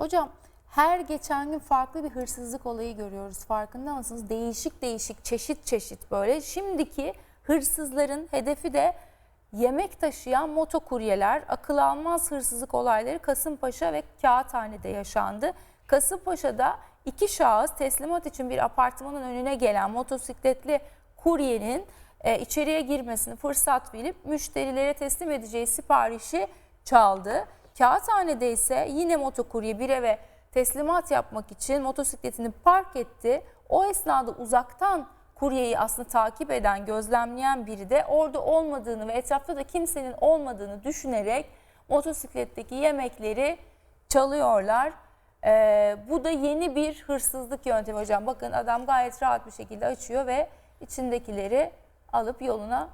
Hocam her geçen gün farklı bir hırsızlık olayı görüyoruz. Farkında mısınız? Değişik değişik, çeşit çeşit böyle. Şimdiki hırsızların hedefi de yemek taşıyan motokuryeler. Akıl almaz hırsızlık olayları Kasımpaşa ve Kağıthane'de yaşandı. Kasımpaşa'da iki şahıs teslimat için bir apartmanın önüne gelen motosikletli kuryenin e, içeriye girmesini fırsat bilip müşterilere teslim edeceği siparişi çaldı. Kağıthane'de ise yine motokurye bir eve teslimat yapmak için motosikletini park etti. O esnada uzaktan kuryeyi aslında takip eden, gözlemleyen biri de orada olmadığını ve etrafta da kimsenin olmadığını düşünerek motosikletteki yemekleri çalıyorlar. Ee, bu da yeni bir hırsızlık yöntemi hocam. Bakın adam gayet rahat bir şekilde açıyor ve içindekileri alıp yoluna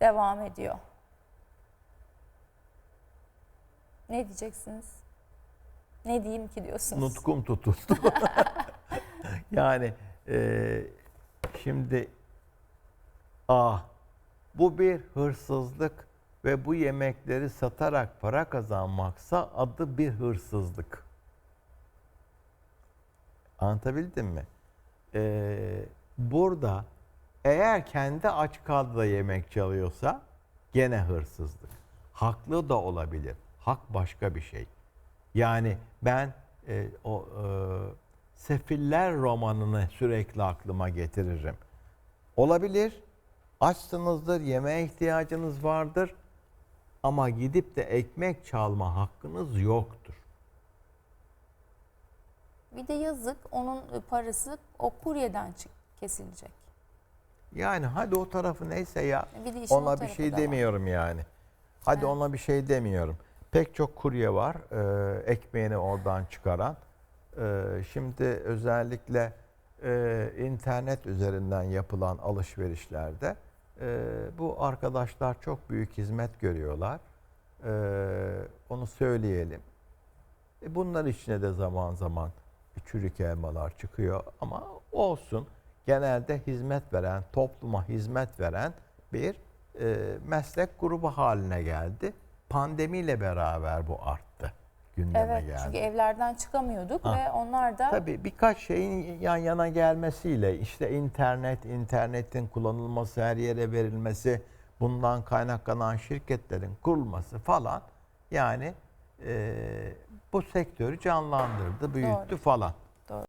devam ediyor. Ne diyeceksiniz? Ne diyeyim ki diyorsunuz? Nutkum tutuldu. yani e, şimdi ah bu bir hırsızlık ve bu yemekleri satarak para kazanmaksa adı bir hırsızlık. Anlatabildim mi? Ee, burada eğer kendi aç kaldı yemek çalıyorsa gene hırsızlık. Haklı da olabilir. Hak başka bir şey. Yani ben e, o e, Sefiller romanını sürekli aklıma getiririm. Olabilir. Açsınızdır, yemeğe ihtiyacınız vardır. Ama gidip de ekmek çalma hakkınız yoktur. Bir de yazık onun parası o kuryeden kesilecek. Yani hadi o tarafı neyse ya. Bir ona bir şey da var. demiyorum yani. Hadi Evet. ona bir şey demiyorum. Pek çok kurye var e, ekmeğini oradan çıkaran. E, şimdi özellikle e, internet üzerinden yapılan alışverişlerde e, bu arkadaşlar çok büyük hizmet görüyorlar. E, onu söyleyelim. E, bunlar içine de zaman zaman çürük elmalar çıkıyor ama olsun. Genelde hizmet veren, topluma hizmet veren bir e, meslek grubu haline geldi. Pandemiyle beraber bu arttı. Gündeme Evet geldi. çünkü evlerden çıkamıyorduk Ha. ve onlar da Tabii birkaç şeyin yan yana gelmesiyle işte internet, internetin kullanılması, her yere verilmesi, bundan kaynaklanan şirketlerin kurulması falan yani e, bu sektörü canlandırdı, büyüttü Doğru. falan.